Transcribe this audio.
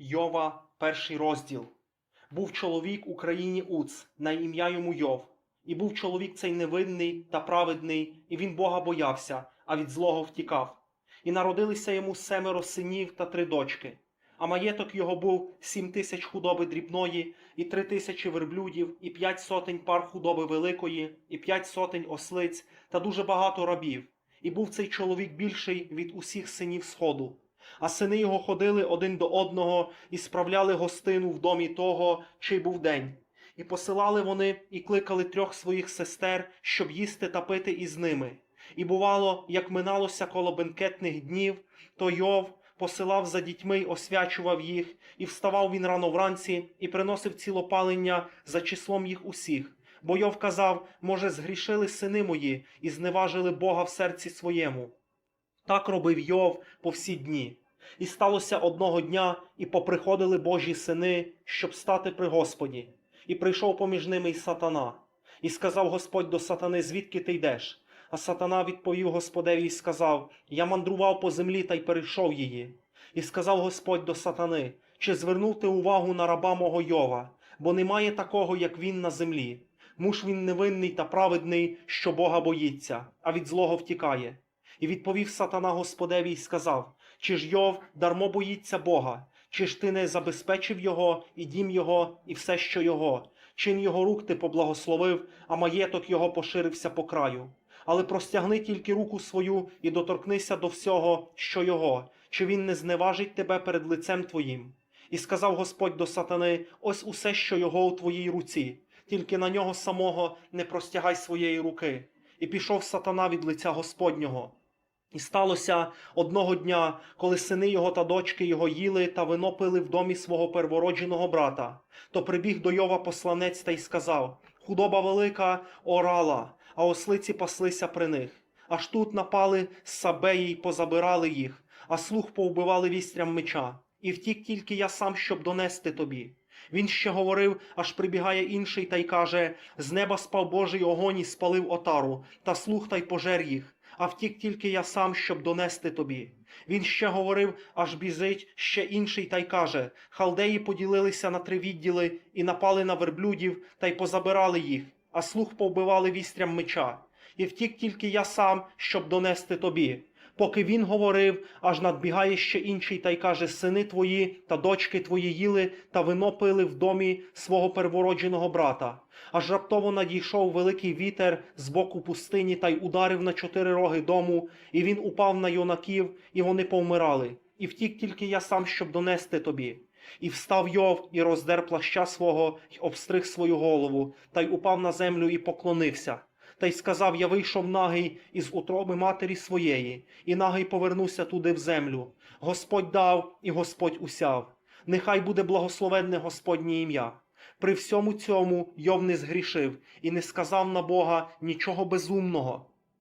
Йова, перший розділ. Був чоловік у країні Уц, на ім'я йому Йов. І був чоловік цей невинний та праведний, і він Бога боявся, а від злого втікав. І народилися йому семеро синів та три дочки. А маєток його був сім тисяч худоби дрібної, і три тисячі верблюдів, і п'ять сотень пар худоби великої, і п'ять сотень ослиць, та дуже багато рабів. І був цей чоловік більший від усіх синів сходу. А сини його ходили один до одного і справляли гостину в домі того, чий був день. І посилали вони і кликали трьох своїх сестер, щоб їсти та пити із ними. І бувало, як миналося коло бенкетних днів, то Йов посилав за дітьми й освячував їх, і вставав він рано вранці і приносив цілопалення за числом їх усіх. Бо Йов казав, може, згрішили сини мої і зневажили Бога в серці своєму. Так робив Йов по всі дні. І сталося одного дня, і поприходили Божі сини, щоб стати при Господі. І прийшов поміж ними й сатана. І сказав Господь до сатани, звідки ти йдеш? А сатана відповів Господеві і сказав: Я мандрував по землі та й перейшов її. І сказав Господь до сатани: Чи звернув ти увагу на раба мого Йова? Бо немає такого, як він на землі. Муж він невинний та праведний, що Бога боїться, а від злого втікає. І відповів сатана Господеві і сказав: Чи ж Йов дармо боїться Бога? Чи ж ти не забезпечив його, і дім його, і все, що його? Чин його рук ти поблагословив, а маєток його поширився по краю. Але простягни тільки руку свою і доторкнися до всього, що його, чи він не зневажить тебе перед лицем твоїм. І сказав Господь до сатани: ось усе, що його у твоїй руці, тільки на нього самого не простягай своєї руки. І пішов сатана від лиця Господнього. І сталося одного дня, коли сини його та дочки його їли та вино пили в домі свого первородженого брата, то прибіг до Йова посланець та й сказав: Худоба велика орала, а ослиці паслися при них. Аж тут напали з сабеї й позабирали їх, а слух повбивали вістрям меча. І втік тільки я сам, щоб донести тобі. Він ще говорив, аж прибігає інший та й каже: З неба спав Божий огонь і спалив отару, та слух та й пожер їх а втік тільки я сам, щоб донести тобі. Він ще говорив, аж бізить ще інший та й каже: Халдеї поділилися на три відділи і напали на верблюдів та й позабирали їх, а слух повбивали вістрям меча. І втік тільки я сам, щоб донести тобі. Поки він говорив, аж надбігає ще інший та й каже: Сини твої та дочки твої їли та вино пили в домі свого первородженого брата. Аж раптово надійшов великий вітер з боку пустині та й ударив на чотири роги дому, і він упав на юнаків, і вони повмирали. І втік тільки я сам, щоб донести тобі. І встав Йов, і роздер плаща свого, й обстриг свою голову, та й упав на землю і поклонився. Та й сказав: Я вийшов нагий із утроби матері своєї, і нагий повернуся туди в землю. Господь дав, і Господь усяв. Нехай буде благословенне Господнє ім'я. При всьому цьому Йов не згрішив і не сказав на Бога нічого безумного.